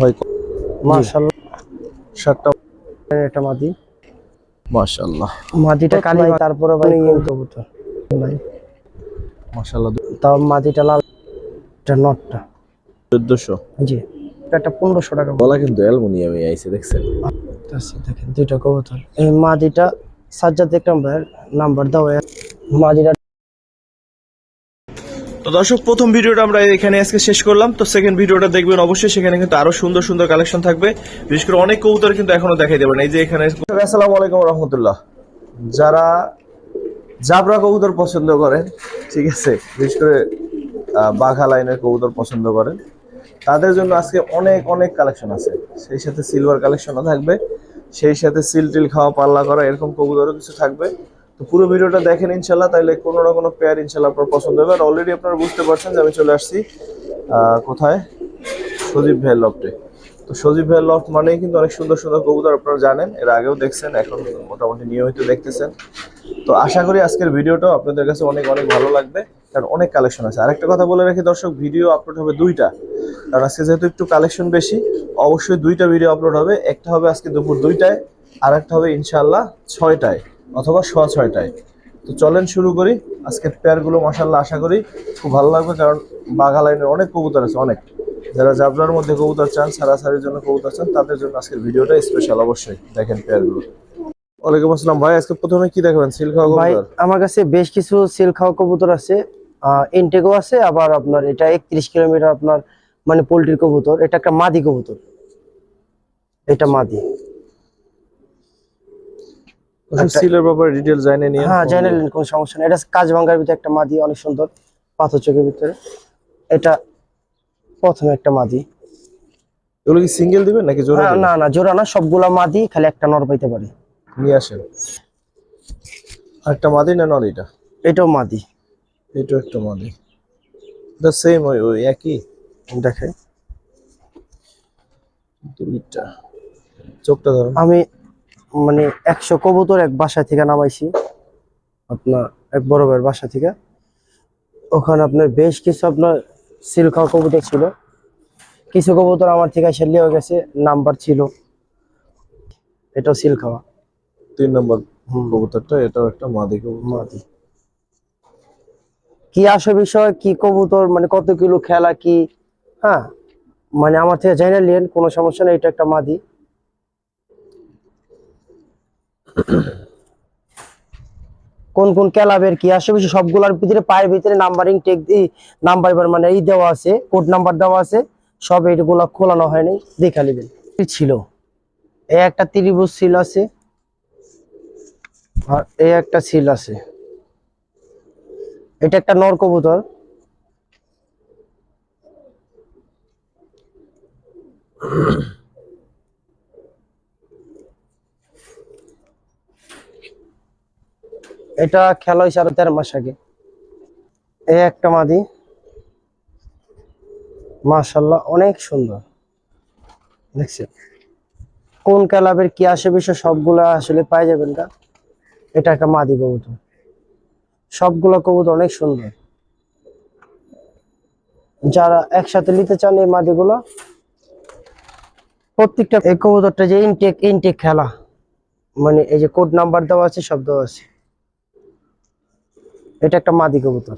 ভাই মাশাআল্লাহ। শার্টটা এটা মাদি। মাশাআল্লাহ। মাদিটা কালি তারপরে ভাই কবুতর? ভাই। মাশাআল্লাহ। তাও মাদিটা লাল। এটা নটটা। 1400 জি। এটা টাকা। গলা কিন্তু অ্যালুমিনিয়ামে আইছে দেখছেন? দেখেন দুইটা কবুতর। এই মাদিটা সাজ্জাদ নাম্বার দাও। মাদিটা দর্শক, প্রথম ভিডিওটা আমরা এখানে আজকে শেষ করলাম। তো সেকেন্ড ভিডিওটা দেখবেন অবশ্যই, সেখানে কিন্তু আরও সুন্দর সুন্দর কালেকশন থাকবে। বিশেষ করে অনেক কবুতর কিন্তু এখনও দেখাই দেবেন এই যে এখানে আসসালামু আলাইকুম রহমতুল্লাহ। যারা জাবরা কবুতর পছন্দ করেন, ঠিক আছে, বিশেষ করে বাঘা লাইনের কবুতর পছন্দ করেন, তাদের জন্য আজকে অনেক অনেক কালেকশন আছে। সেই সাথে সিলভার কালেকশনও থাকবে, সেই সাথে সিল টিল খাওয়া, পাল্লা করা, এরকম কবুতরও কিছু থাকবে। তো পুরো ভিডিওটা দেখেন ইনশাল্লাহ তাহলে কোনো না কোনো পেয়ার ইনশাল্লাহ আপনার পছন্দ হবে। আর অলরেডি আপনারা বুঝতে পারছেন যে আমি চলে আসছি কোথায়? সজীব ভাইয়ের লফটে তো সজীব ভাইয়ের লফট মানেই কিন্তু অনেক সুন্দর সুন্দর কবুতর আপনারা জানেন, এর আগেও দেখছেন, এখন মোটামুটি নিয়মিত দেখতেছেন। তো আশা করি আজকের ভিডিওটাও আপনাদের কাছে অনেক অনেক ভালো লাগবে, কারণ অনেক কালেকশন আছে। আরেকটা কথা বলে রাখি দর্শক ভিডিও আপলোড হবে দুইটা। কারণ আজকে যেহেতু একটু কালেকশন বেশি, অবশ্যই দুইটা ভিডিও আপলোড হবে। একটা হবে আজকে দুপুর দুইটায় আর একটা হবে ইনশাল্লাহ ছয়টায়। অথবা সোয়া ছয়টায়। তো চলেন শুরু করি। আজকের পেয়ারগুলো মাসাল্লাহ আশা করি খুব ভালো লাগবে কারণ বাঘা লাইনের অনেক কবুতর আছে অনেক। যারা জাবলার মধ্যে কবুতর চান সারাসারির জন্য কবুতর চান তাদের জন্য আজকের ভিডিওটা স্পেশাল অবশ্যই। দেখেন পেয়ারগুলো ওয়ালাইকুম আসসালাম। ভাই আজকে প্রথমে কি দেখাবেন? সিল খাওয়া ভাই কবুতর? আমার কাছে বেশ কিছু সিল খাওয়া কবুতর আছে। ইনটেকও আছে আবার আপনার এটা একত্রিশ কিলোমিটার আপনার মানে পোল্ট্রির কবুতর। এটা একটা মাদি কবুতর। এটা মাদি। সিলের ব্যাপারে নিয়ে হ্যাঁ কোনো সমস্যা নেই। এটা কাজ ভিতরে একটা মাদি অনেক সুন্দর পাথর চোখের ভিতরে। এটা প্রথমে একটা মাদি। এগুলো কি সিঙ্গেল দিবেন নাকি জোড়া হ্যাঁ, না না জোড়া না সবগুলা মাদি খালি একটা নর পাইতে পারে। নিয়ে আসেন। একটা মাদি না নর এটা? এটাও মাদি। এটা একটা মাদি। এটা সেম ওই ওই একই? দেখে দুইটা। চোখটা ধরুন। আমি মানে একশো কবুতর এক বাসা থেকে নামাইছি আপনার এক বড় ভাইয়ের বাসা থেকে। ওখানে আপনার বেশ কিছু আপনার সিল খাওয়া কবুতর ছিল। কিছু কবুতর আমার থেকে এসে লিয়ে গেছে নাম্বার ছিল। এটাও সিল খাওয়া। তিন নম্বর কবুতরটা এটাও একটা মাদি কবুতর। মাদি। কি আসে বিষয় কি কবুতর মানে কত কিলো খেলা কি? হ্যাঁ মানে আমার থেকে জানা লিয়েন কোনো সমস্যা নেই এটা একটা মাদি। কোন কোন ক্যালাবের কি আসে বিষয় সবগুলোর ভিতরে পায়ের ভিতরে নাম্বারিং টেক নাম্বার মানে এই দেওয়া আছে কোড নাম্বার দেওয়া আছে, সব এইগুলা খোলানো হয়নি দেখা নেবেন। ছিল। এই একটা ত্রিভুজ ছিল আছে, আর এই একটা সিল আছে। এটা একটা নর কবুতর। এটা খেলা হয়েছে আরও তেরো মাস আগে। এই একটা মাদি। মাশাল্লাহ অনেক সুন্দর। দেখছেন? কোন ক্লাবের কি আসে বিষয় সবগুলা আসলে পাই যাবেন না। এটা একটা মাদি কবুতর। সবগুলো কবুতর অনেক সুন্দর। যারা একসাথে নিতে চান এই মাদিগুলো, প্রত্যেকটা এই কবুতরটা যে ইনটেক ইনটেক খেলা। মানে এই যে কোড নাম্বার দেওয়া আছে, সব দেওয়া আছে। এটা একটা মাদি কবুতর।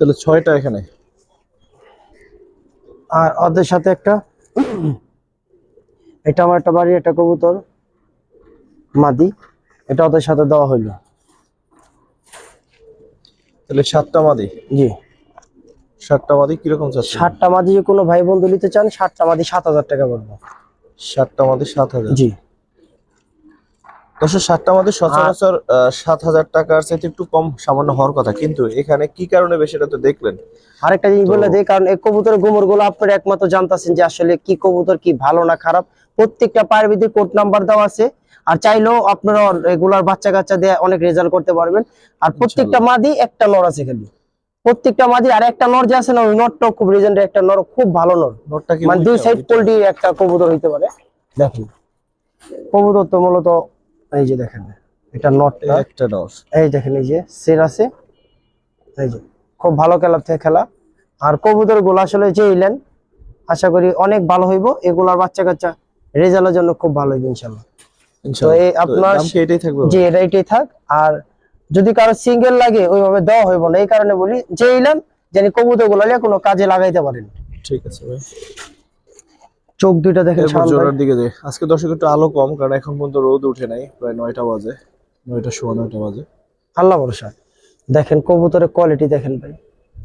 তাহলে ছয়টা এখানে? আর ওদের সাথে একটা এটা আমার একটা বাড়ি একটা কবুতর মাদি। এটা ওদের সাথে দেওয়া হইল। তাহলে সাতটা মাদি? জি। সাতটা মাদি কীরকম চাচ্ছে ষাটটা মাদি যে কোনো ভাই বন্ধু নিতে চান ষাটটা মাদি সাত হাজার টাকা পড়বে। সাতটা মাদি সাত হাজার? জি। সাতটা মাদি সচরাচর সাত হাজার টাকার চাইতে একটু কম সামান্য হওয়ার কথা। কিন্তু এখানে কি কারণে বেশি এটা তো দেখলেন? আরেকটা জিনিস তো- বলে দিই কারণ কবুতরের গোমরগুলো আপনারা একমাত্র জানতেছেন যে আসলে কি কবুতর কি ভালো না খারাপ। প্রত্যেকটা পায়ের ভিতরে কোড নাম্বার দেওয়া আছে। আর চাইলেও আপনারা রেগুলার বাচ্চা কাচ্চা দিয়ে অনেক রেজাল্ট করতে পারবেন। আর প্রত্যেকটা মাদি একটা নর আছে খালি। প্রত্যেকটা মাদি আর একটা নর যে আছে না ওই নরটাও খুব রিজেন্ট একটা নর খুব ভালো নর। নোটটা কি মানে দুই সাইড হবে? একটা কবুতর হইতে পারে। দেখেন। কবুতর তো মূলত এই যে দেখেন এটা নটটা একটা নর। এই দেখেন এই যে সের আছে। এই যে খুব ভালো খেলা থেকে খেলা। আর কবুতরগুলো আসলে যে ইলেন আশা করি অনেক ভালো হইব। এগুলার বাচ্চা কাচ্চা রেজাল্টের জন্য খুব ভালো হইব ইনশাল্লাহ। ইনশাআল্লাহ। এই আপনার- এটাই থাকবে? যে এটা এটাই থাক। আর যদি কারও সিঙ্গেল লাগে ওইভাবে দেওয়া হইব না। এই কারণে বলি যে ইলেন জানি কবুতরগুলো কোনো কাজে লাগাইতে পারেন। ঠিক আছে ভাই। চোখ দুইটা দেখেন জোড়ার দিকে যাই। আজকে দর্শক একটু আলো কম কারণ এখন পর্যন্ত রোদ উঠে নাই প্রায় নয়টা বাজে নয়টা সোয়া নয়টা বাজে। আল্লাহ ভরসা। দেখেন কবুতরের কোয়ালিটি দেখেন ভাই।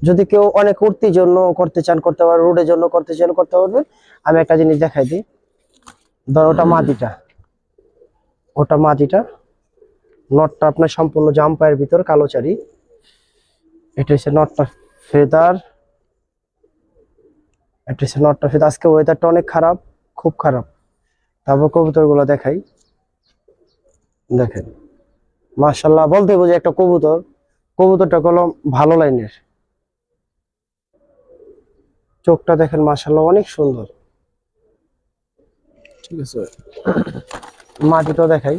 যদি কেউ অনেক উঠতির জন্য করতে চান করতে পারবেন রোডের জন্য করতে চান করতে পারবেন আমি একটা জিনিস দেখাই দিই। ধর ওটা মাটিটা। ওটা মাটিটা। নটটা আপনার সম্পূর্ণ জাম্পায়ের ভিতর কালো চারি। এটা হচ্ছে নটটা ফেদার। এটা হচ্ছে নটটা ফেদার। আজকে ওয়েদারটা অনেক খারাপ খুব খারাপ। তারপর কবুতরগুলো দেখাই। দেখেন। মাশাল্লাহ বলতে বুঝে একটা কবুতর। কবুতরটা হলো ভালো লাইনের। চোখটা দেখেন মাশাল্লাহ অনেক সুন্দর। ঠিক আছে। মাটিটা দেখাই।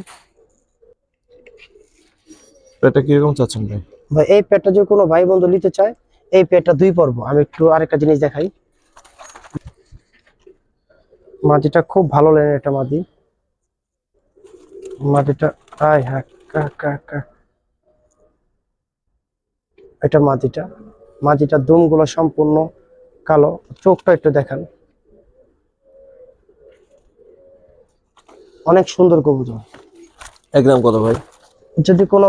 এটা কীরকম চাচ্ছেন ভাই? ভাই এই পেটটা যদি কোনো ভাই বন্ধু নিতে চায় এই পেটটা দুই পর্ব। আমি একটু আরেকটা জিনিস দেখাই। মাটিটা খুব ভালো লাইনের একটা মাটি। মাটিটা আয় হ্যাঁ কা কা কা। এটা মাটিটা। মাটিটা দুমগুলো সম্পূর্ণ কালো। চোখটা একটু দেখান। অনেক সুন্দর কবুতর। এক একদম কত ভাই? যদি কোনো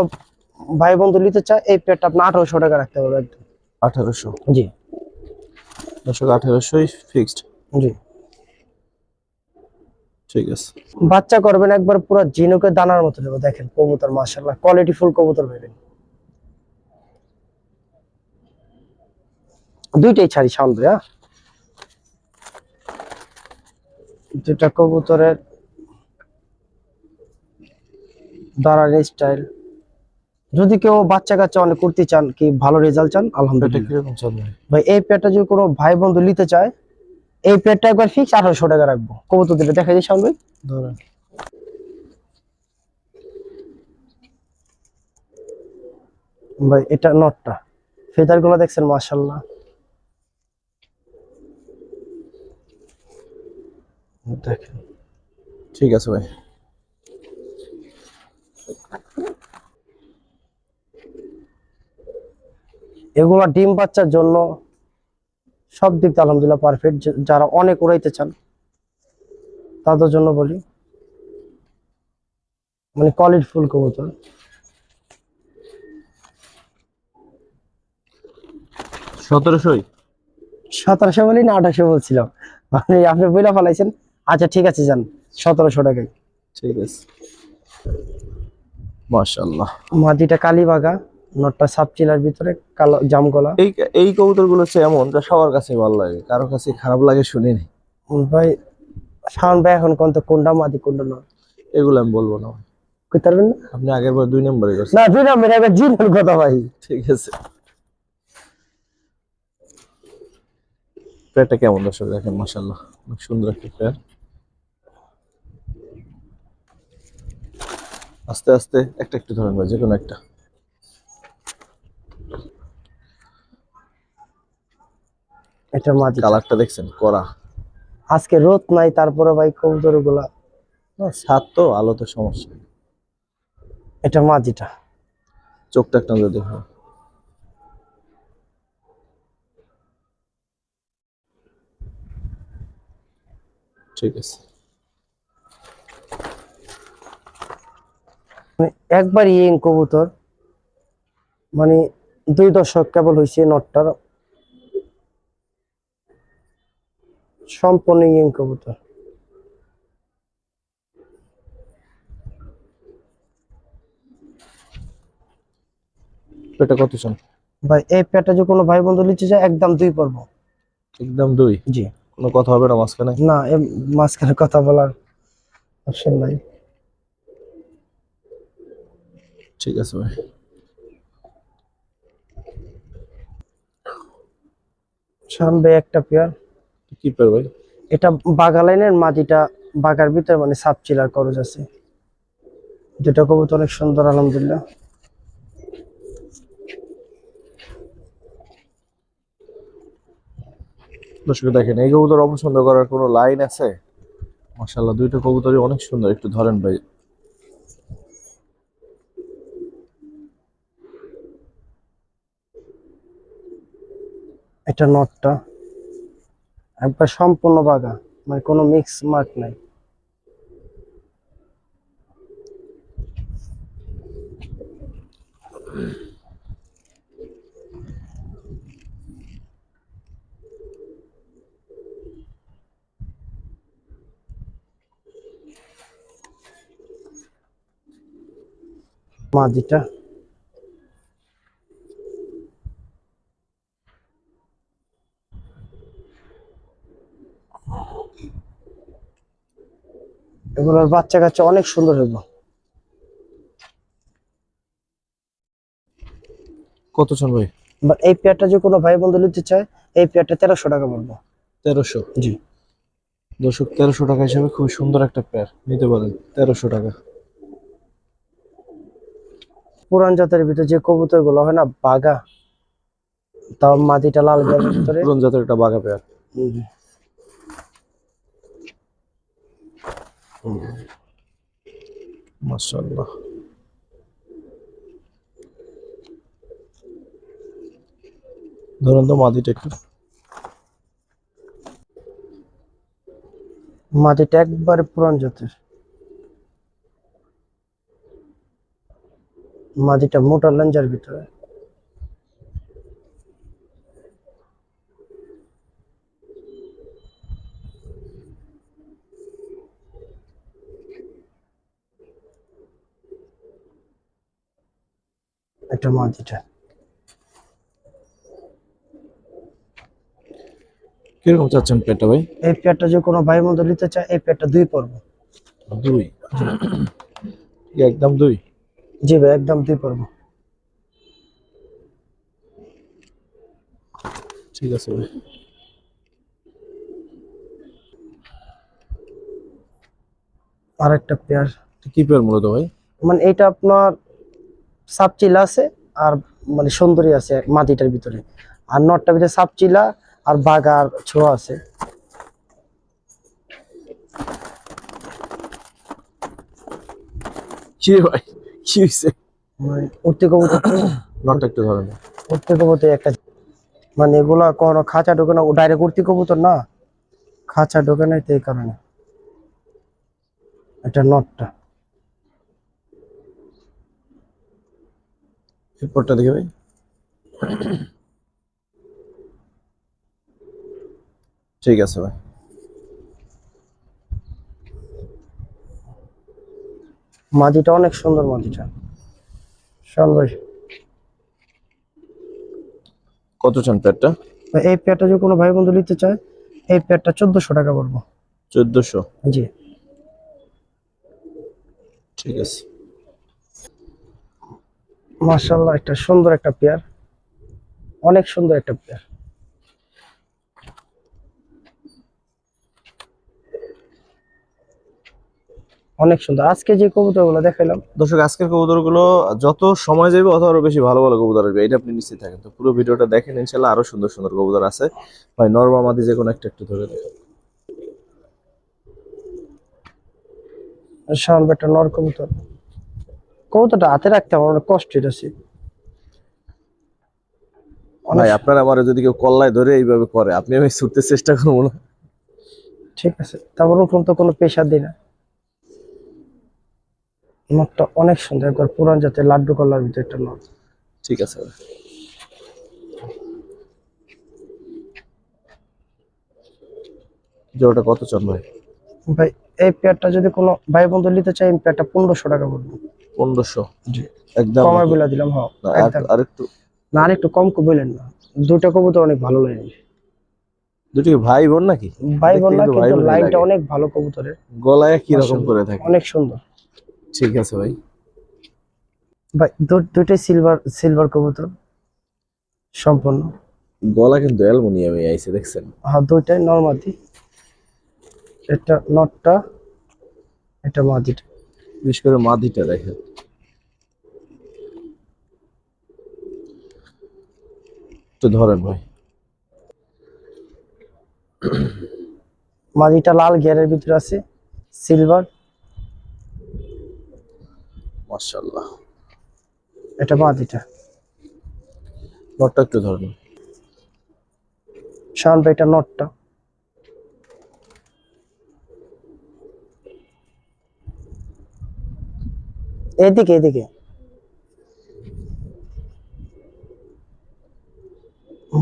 ভাই বন্ধু নিতে চায় এই পেটটা আপনি আঠারোশো টাকা রাখতে পারবে একদম। আঠারোশো? জি। দর্শক আঠারোশোই ফিক্সড জি। ঠিক আছে। বাচ্চা করবেন একবার পুরো ঝিনুকের দানার মতো দেবো দেখেন কবুতর মাশাল্লাহ কোয়ালিটি ফুল কবুতর পাবেন। দুইটাই ছাড়ি সাউন্ড হ্যাঁ? দুটা কবুতরের দাঁড়ানোর স্টাইল যদি কেউ বাচ্চা কাচ্চা অনেক করতে চান কি ভালো রেজাল্ট চান আলহামদুলিল্লাহ। ভাই? এই পেটটা যদি কোনো ভাই বন্ধু নিতে চায় এই পেটটা একবার ফিক্স আঠারোশো টাকা রাখব। কবুতর দিলে দেখা যায় সামনে। ধরেন। ভাই এটা নটটা। ফেদারগুলো দেখছেন মাশাল্লাহ দেখেন। ঠিক আছে ভাই। এগুলা ডিম বাচ্চার জন্য সব দিক দিয়ে আলহামদুলিল্লাহ পারফেক্ট যারা অনেক উড়াইতে চান তাদের জন্য বলি মানে কোয়ালিটি ফুল কবুতর। সতেরোশোই? সতেরোশো বলি না আঠাশো বলছিলাম। মানে আপনি বইলা ফেলাইছেন? আচ্ছা ঠিক আছে যান। সতেরোশো টাকায়। ঠিক আছে। মাশাআল্লাহ। মাটিটা কালীবাগা। নটটা সাবচিলার ভিতরে কালো জামগলা এই এই কবুতরগুলো হচ্ছে এমন যা সবার কাছে ভালো লাগে কারও কাছে খারাপ লাগে শুনিনি ভাই শাওন ভাই এখন কোন তো কোনটা মাটি কোনটা নয় এগুলো আমি বলব না। কইতে পারবেন না? আপনি আগের বার দুই নম্বরে করছেন। না দুই নম্বরে একবার জিনের কথা ভাই। ঠিক আছে। প্লেয়ারটা কেমন দর্শক দেখেন মাশাআল্লাহ অনেক সুন্দর একটা প্লেয়ার আস্তে আস্তে একটা একটু ধরেন ভাই যে কোনো একটা। এটা মাটি কালারটা দেখছেন করা আজকে রোদ নাই তারপরে ভাই কবুতরগুলা ছাদ তো আলোতে সমস্যা। নেই। এটা মাটিটা। চোখটা একটা যদি দেখো ঠিক আছে। একবার ইয়েং কবুতর মানে দুই দশক কেবল হয়েছে নটটার। সম্পূর্ণ ইয়েং কবুতর। এটা কত চান? ভাই এই পেটটা যে কোনো ভাই বন্ধু নিচ্ছে যায় একদম দুই পর্ব। একদম দুই? জি। কোনো কথা হবে না মাঝখানে? না মাঝখানে কথা বলার অপশন নাই। ঠিক আছে ভাই। সামনে একটা পেয়ার। কি পেয়ার ভাই এটা বাগা লাইনের মাটিটা বাগার ভিতরে মানে সাপ চিলার করজ আছে। দুটা কবুতর অনেক সুন্দর আলহামদুলিল্লাহ। দর্শক দেখেন এই কবুতর অপছন্দ করার কোনো লাইন আছে? মাশাল্লাহ দুইটা কবুতরই অনেক সুন্দর। একটু ধরেন ভাই। এটা নটটা। একবার সম্পূর্ণ বাগা মানে কোনো মিক্স মার্ক নাই। মাদিটা এগুলোর বাচ্চা কাচ্চা অনেক সুন্দর হইব কত চান ভাই? এই পেয়ারটা যে কোনো ভাই বন্ধু নিতে চায় এই পেয়ারটা তেরোশো টাকা পড়ব তেরোশো? জি। দর্শক তেরোশো টাকা হিসেবে খুব সুন্দর একটা পেয়ার নিতে পারেন তেরোশো টাকা। পুরান জাতের ভিতরে যে কবুতরগুলো হয় না বাগা তাও মাটিটা লাল গায়ের ভিতরে। পুরন জাতের একটা বাঘা পেয়ার। মাশাল্লাহ ধরুন তো মাদিটা একটু। মাটিটা একবারে পুরান জাতের। মাটিটা মোটা লেঞ্জার ভিতরে। এটা। মাটিটা কীরকম চাচ্ছেন পেয়ারটা ভাই? এই পেয়ারটা যে কোনো ভাই বন্ধু নিতে চায় এই পেয়ারটা দুই পড়ব। দুই? একদম দুই? জি ভাই একদম দুই পড়ব। ঠিক আছে ভাই। আর একটা পেয়ার। কি পেয়ার মূলত ভাই? মানে এটা আপনার সাপচিলা আছে আর মানে সুন্দরী আছে মাটিটার ভিতরে। আর নটটার ভিতরে সাপচিলা আর বাগার ছোঁয়া আছে। কি রে ভাই কি হয়েছে মানে উঠতে কবুতর নটটা একটু ধরেন। উঠতে কবুতর একটা মানে এগুলা কোনো খাঁচা ঢোকে না ডাইরেক্ট উঠতে কবুতর না। খাঁচা ঢোকে এই কারণে। এটা নটটা। এরপরটা দেখে ভাই ঠিক আছে ভাই। মাটিটা অনেক সুন্দর মাটিটা। চল ভাই। কত চান পেয়ারটা এই পেয়ারটা যদি কোনো ভাই বন্ধু নিতে চায় এই পেয়ারটা চোদ্দশো টাকা পড়ব। চোদ্দশো? জি। ঠিক আছে। মার্শাল্লাহ একটা সুন্দর একটা পেয়ার। অনেক সুন্দর একটা পেয়ার। অনেক সুন্দর। আজকে যে কবুতরগুলো দেখাইলাম দর্শক আজকের কবুতরগুলো যত সময় যাবে অত আরও বেশি ভালো ভালো কবুতর আসবে। এটা আপনি নিশ্চিত থাকেন। তো পুরো ভিডিওটা দেখেন ইনশাল্লাহ আরও সুন্দর সুন্দর কবুতর আছে। ভাই নর্মা মাদি যে কোনো একটা একটু ধরে দেখেন। শাল একটা নর কবুতর। কবুতরটা হাতে রাখতে আমার অনেক কষ্ট আছে ভাই আপনার আমার যদি কেউ কল্লায় ধরে এইভাবে করে আপনি আমি ছুটতে চেষ্টা করব না ঠিক আছে তারপর ওরকম তো কোনো পেশা দিই না। নরটা অনেক সুন্দর একবার পুরান জাতের লাড্ডু কলার ভিতরে একটা নর ঠিক আছে জোড়াটা কত চান ভাই? ভাই এই পেয়ারটা যদি কোনো ভাই বন্ধু নিতে চাই এই পেয়ারটা পনেরোশো টাকা পড়বে পনেরোশো। একদম নাকি? বেলা দিলাম হ্যাঁ। না, আরেকটু না আর কম বললেন না। দুইটা কবুতর অনেক ভালো লাগে। দুটি ভাই বোন নাকি? ভাই বোন না কিন্তু লাইনটা অনেক ভালো কবুতরের। গলায় কি রকম করে থাকে? অনেক সুন্দর। ঠিক আছে ভাই। ভাই দু- দুইটাই সিলভার সিলভার কবুতর। সম্পূর্ণ। গলা কিন্তু অ্যালুমিনিয়ামে আইছে দেখছেন? হ্যাঁ দুইটাই নর্মাদি এটা নটটা এটা মাদিটা। বিশেষ করে মাদিটা দেখেন। একটু ধরেন ভাই। মাদিটা লাল গিয়ারের ভিতরে আছে সিলভার। মাশাল্লাহ এটা মাদিটা। নটটা একটু ধরেন। ভাই এটা নটটা। এদিকে এদিকে।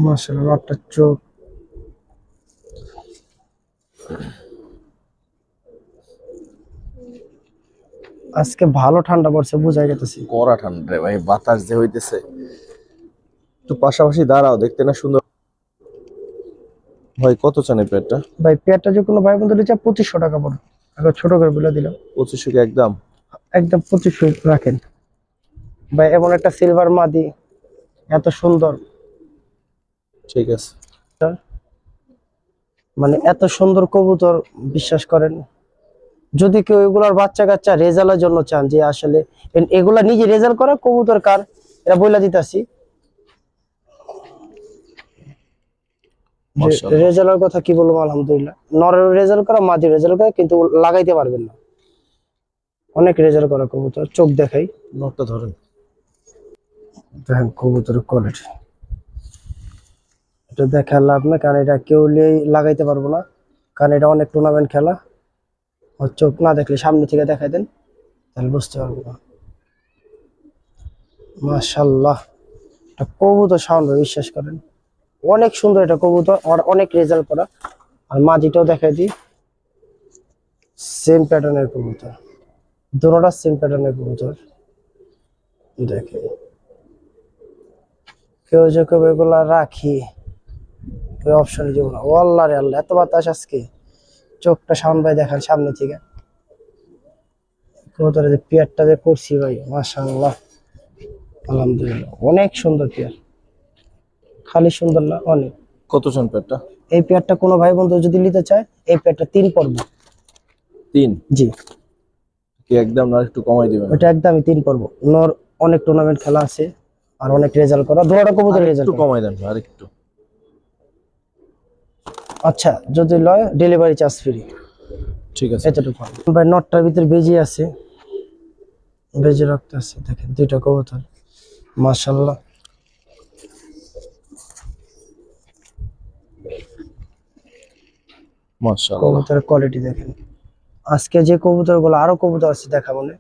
মাশাআল্লাহ নটটা চোখ। আজকে ভালো ঠান্ডা পড়ছে বুঝাই গেতেছি। কড়া ঠান্ডা রে ভাই বাতাস যে হইতেছে। একটু পাশাপাশি দাঁড়াও দেখতে না সুন্দর। ভাই কত চান এই পেটটা ভাই পেয়ারটা যে কোনো ভাই বন্ধু নিচে পঁচিশশো টাকা পড়বে। একবার ছোট করে বলে দিলাম। পঁচিশশো কি একদম? একদম পঁচিশশো রাখেন। ভাই এমন একটা সিলভার মাদি এত সুন্দর। ঠিক আছে। মানে এত সুন্দর কবুতর বিশ্বাস করেন। যদি কেউ এগুলার বাচ্চা কাচ্চা রেজাল্টের জন্য চান যে আসলে এগুলা নিজে রেজাল্ট করা কবুতর কার এটা বইলা দিতাছি। রেজাল্টের কথা কি বলব আলহামদুলিল্লাহ। নরের রেজাল্ট করা মাঝে রেজাল্ট করা কিন্তু লাগাইতে পারবেন না। অনেক রেজাল্ট করা কবুতর চোখ দেখাই। নটটা ধরেন। দেখেন কবুতরের কোয়ালিটি এটা দেখা লাভ না কারণ এটা কেউ লাগাইতে পারব না কারণ এটা অনেক টুর্নামেন্ট খেলা। ওর চোখ না দেখলে সামনে থেকে দেখাই দেন তাহলে বুঝতে পারব না। মাশাল্লাহ এটা কবুতর সাউন্ড বিশ্বাস করেন। অনেক সুন্দর এটা কবুতর আর অনেক রেজাল্ট করা। আর মাঝিটাও দেখাই দিই। সেম প্যাটার্নের কবুতর। দুটোটা সেম প্যাটার্নের কবুতর। দেখে। কেউ যে কেউ এগুলা রাখি ওই অপশন দিব না ও আল্লাহ রে আল্লাহ এত বাতাস আজকে। চোখটা সাউন্ড ভাই দেখান সামনে থেকে। কবুতরের যে পেয়ারটা যে করছি ভাই মাশাআল্লাহ। আলহামদুলিল্লাহ অনেক সুন্দর পেয়ার। খালি সুন্দর না অনেক। কত চান পেয়ারটা? এই পেয়ারটা কোনো ভাই বন্ধু যদি নিতে চায় এই পেয়ারটা তিন পর্ব। তিন? জি। কি একদম না একটু কমাই দিবেন। ওটা একদমই তিন পর্ব নর অনেক টুর্নামেন্ট খেলা আছে আর অনেক রেজাল্ট করা। দুটো কবুতর রেজাল্ট একটু কমাই দেন আর একটু আচ্ছা যদি লয় ডেলিভারি চার্জ ফ্রি ঠিক আছে। এতটুকু। ভাই নটটার ভিতরে বেজি আছে। বেজে রাখতে আছে দেখেন দুইটা কবুতর। মাশাল্লাহ মাশাআল্লাহ। কবুতরের কোয়ালিটি দেখেন। আজকে যে কবুতরগুলো আরও কবুতর আছে দেখা মনে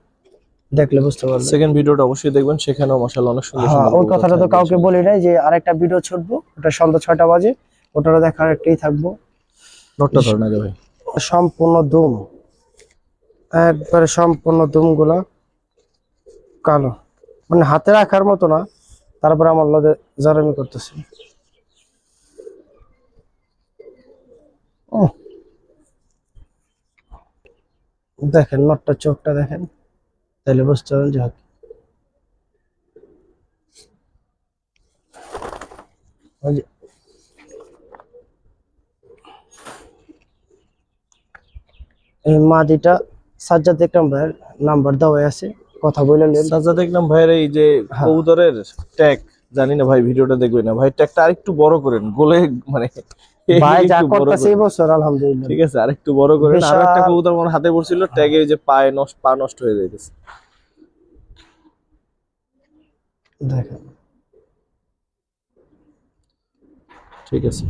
দেখলে বুঝতে পারবেন। সেকেন্ড ভিডিওটা অবশ্যই দেখবেন সেখানেও মাশাআল্লাহ অনেক সুন্দর হ্যাঁ সুন্দর ওই কথাটা তো কাউকে বলি নাই যে আরেকটা ভিডিও ছুটবো ওটা সন্ধ্যা ছয়টা বাজে ওটারও দেখার একটাই থাকব। নটটা ধরেন আগে ভাই। সম্পূর্ণ দুম। একবারে সম্পূর্ণ দুমগুলা কালো। মানে হাতে রাখার মতো না তারপরে আমার লগে জারামি করতেছে। উহ। দেখেন নটটা চোখটা দেখেন। তাহলে বুঝতে পারেন যে হক- এই মাদিটা সাজ্জাদ একরাম ভাইয়ের নাম্বার দেওয়া আছে। কথা বলে নেন। সাজা দেখলাম ভাইয়ের এই যে হ্যাঁ। কবুতরের ট্যাগ জানি না ভাই ভিডিওটা দেখবে না। ভাই ট্যাগটা আরেকটু বড় করেন। গোলে মানে ভাই যা করতেছে এই বছর আলহামদুলিল্লাহ। ঠিক আছে আরেকটু বড় করেন আর একটা কবুতর আমার হাতে পড়ছিল ট্যাগে যে পায়ে নষ্ট পা নষ্ট হয়ে যাইতেছে। দেখেন। ঠিক আছে।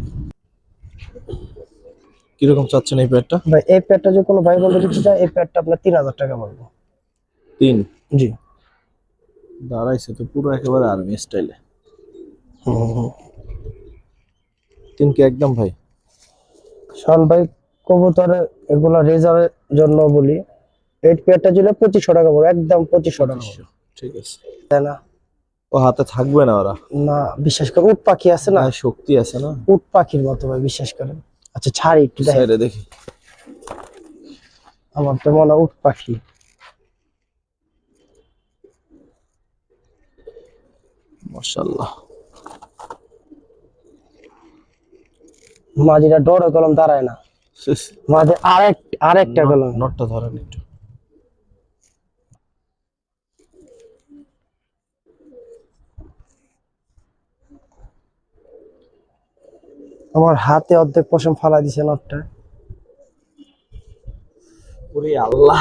কীরকম চাচ্ছেন এই প্যাডটা ভাই এই প্যাডটা যে কোনো ভাই বন্ধু দিতে চায় এই প্যাডটা আপনার তিন হাজার টাকা পড়বে তিন? জি। দাঁড়াইছে তো পুরো একেবারে আর্মি স্টাইলে তিন কি একদম ভাই। শোন ভাই কবুতরের এগুলা রেজারের জন্য বলি এই প্যাডটা ছিল পঁচিশশো টাকা পড়বে একদম পঁচিশশো টাকা ঠিক আছে। তাই না? ও হাতে থাকবে না ওরা? না বিশ্বাস করে উট পাখি আছে না? শক্তি আছে না? উট পাখির মতো ভাই বিশ্বাস করেন আচ্ছা ছাড়ি একটু দেখি। আমার তো মনে হয় উট পাখি। মাশাআল্লাহ। মাঝিটা ডর কলম দাঁড়ায় না। মাঝে আরেক আরেকটা কলম। নটটা ধরেন একটু। আমার হাতে অর্ধেক পশম ফালা দিছে নটটা। ওরে আল্লাহ।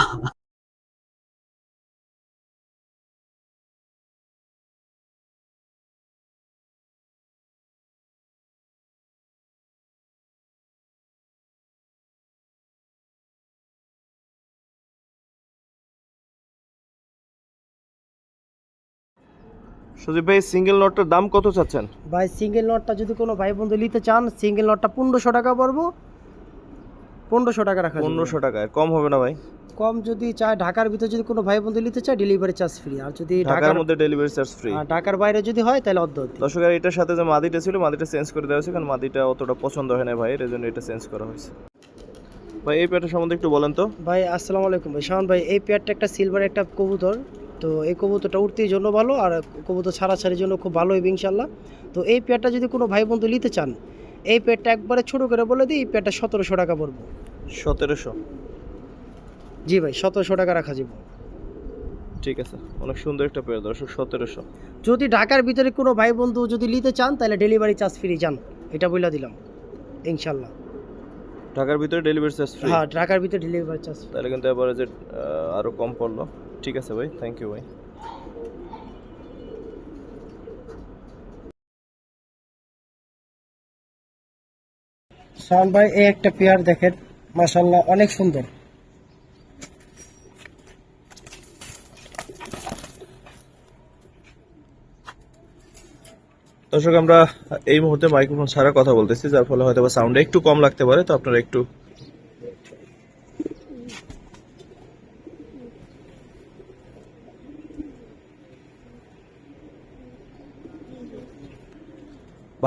সুদীপ ভাই সিঙ্গেল নটটার দাম কত চাচ্ছেন? ভাই সিঙ্গেল নটটা যদি কোনো ভাই বন্ধু নিতে চান সিঙ্গেল নটটা পনেরোশো টাকা পড়ব। পনেরোশো টাকা রাখা পনেরোশো টাকায় কম হবে না ভাই? কম যদি চায় ঢাকার ভিতরে যদি কোনো ভাই বন্ধু নিতে চায় ডেলিভারি চার্জ ফ্রি আর যদি ঢাকার মধ্যে ডেলিভারি চার্জ ফ্রি আর ঢাকার বাইরে যদি হয় তাহলে অর্ধ। দর্শক আর এটার সাথে যে মাদিটা ছিল মাদিটা চেঞ্জ করে দেওয়া হয়েছে কারণ মাদিটা অতটা পছন্দ হয় না ভাই এর জন্য এটা চেঞ্জ করা হয়েছে। ভাই এই প্যাটের সম্বন্ধে একটু বলেন তো। ভাই আসসালামু আলাইকুম। ভাই শাওন ভাই এই পেয়ারটা একটা সিলভার একটা কবুতর। তো এই কবুতরটা উঠতির জন্য ভালো আর কবুতর ছাড়াছাড়ির জন্য খুব ভালো হবে ইনশাল্লাহ তো এই পেয়ারটা যদি কোনো ভাই বন্ধু নিতে চান এই পেয়ারটা একবারে ছোটো করে বলে দিই এই পেয়ারটা সতেরোশো টাকা পড়ব। সতেরোশো? জি ভাই সতেরোশো টাকা রাখা যাবে। ঠিক আছে অনেক সুন্দর একটা পেয়ার দর্শক সতেরোশো। যদি ঢাকার ভিতরে কোনো ভাই বন্ধু যদি নিতে চান তাহলে ডেলিভারি চার্জ ফ্রি যান। এটা বলে দিলাম ইনশাল্লাহ ঢাকার ভিতরে ডেলিভারি চার্জ ফ্রি হ্যাঁ ঢাকার ভিতরে ডেলিভারি চার্জ তাহলে কিন্তু এবারে যে আরও কম পড়ল। ঠিক আছে ভাই থ্যাংক ইউ ভাই। শাওন ভাই এই একটা পেয়ার দেখেন মাশাল্লাহ অনেক সুন্দর। দর্শক আমরা এই মুহূর্তে মাইক্রোফোন ছাড়া কথা বলতেছি যার ফলে হয়তো সাউন্ড একটু কম লাগতে পারে তো আপনারা একটু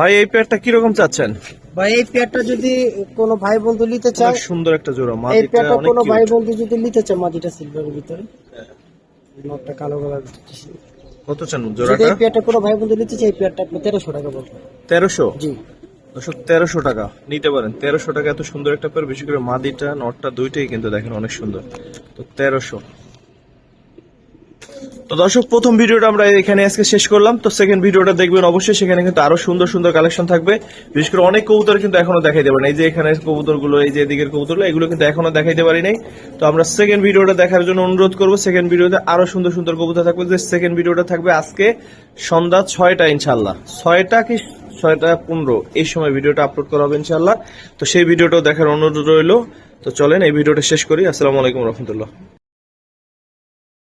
ভাই এই পেয়ারটা কীরকম চাচ্ছেন? ভাই এই পেয়ারটা যদি কোনো ভাই বন্ধু নিতে চায় সুন্দর একটা জোড়া এই পেয়ারটা কোনো ভাই। বন্ধু যদি নিতে চায় মাটিটা সিলভারের ভিতরে। নটটা কালো কালার কত চান জোড়াটা? এই পেয়ারটা কোনো ভাই বন্ধু নিতে চায় এই পেয়ারটা আপনি তেরোশো টাকা বলবেন। তেরোশো? জি। দর্শক তেরোশো টাকা। নিতে পারেন। তেরোশো টাকা এত সুন্দর একটা পেয়ার বেশি করে মাদিটা নটটা দুইটাই কিন্তু দেখেন অনেক সুন্দর। তো তেরোশো। তো দর্শক, প্রথম ভিডিওটা আমরা এখানে আজকে শেষ করলাম। তো সেকেন্ড ভিডিওটা দেখবেন অবশ্যই, সেখানে কিন্তু আরও সুন্দর সুন্দর কালেকশন থাকবে। বিশেষ করে অনেক কবুতর কিন্তু এখনও দেখাইতে পারেন। এই যে এখানে কবুতরগুলো, এই যে এদিকের কবুতরগুলো, এগুলো কিন্তু এখনও দেখাইতে পারি নাই তো আমরা সেকেন্ড ভিডিওটা দেখার জন্য অনুরোধ করব সেকেন্ড ভিডিওতে আরও সুন্দর সুন্দর কবুতর থাকবে। যে সেকেন্ড ভিডিওটা থাকবে আজকে সন্ধ্যা ছয়টা ইনশাল্লাহ ছয়টা কি ছয়টা পনেরো, এই সময় ভিডিওটা আপলোড করা হবে ইনশাল্লাহ তো সেই ভিডিওটাও দেখার অনুরোধ রইল। তো চলেন, এই ভিডিওটা শেষ করি। আসসালামু আলাইকুম রহমতুল্লাহ।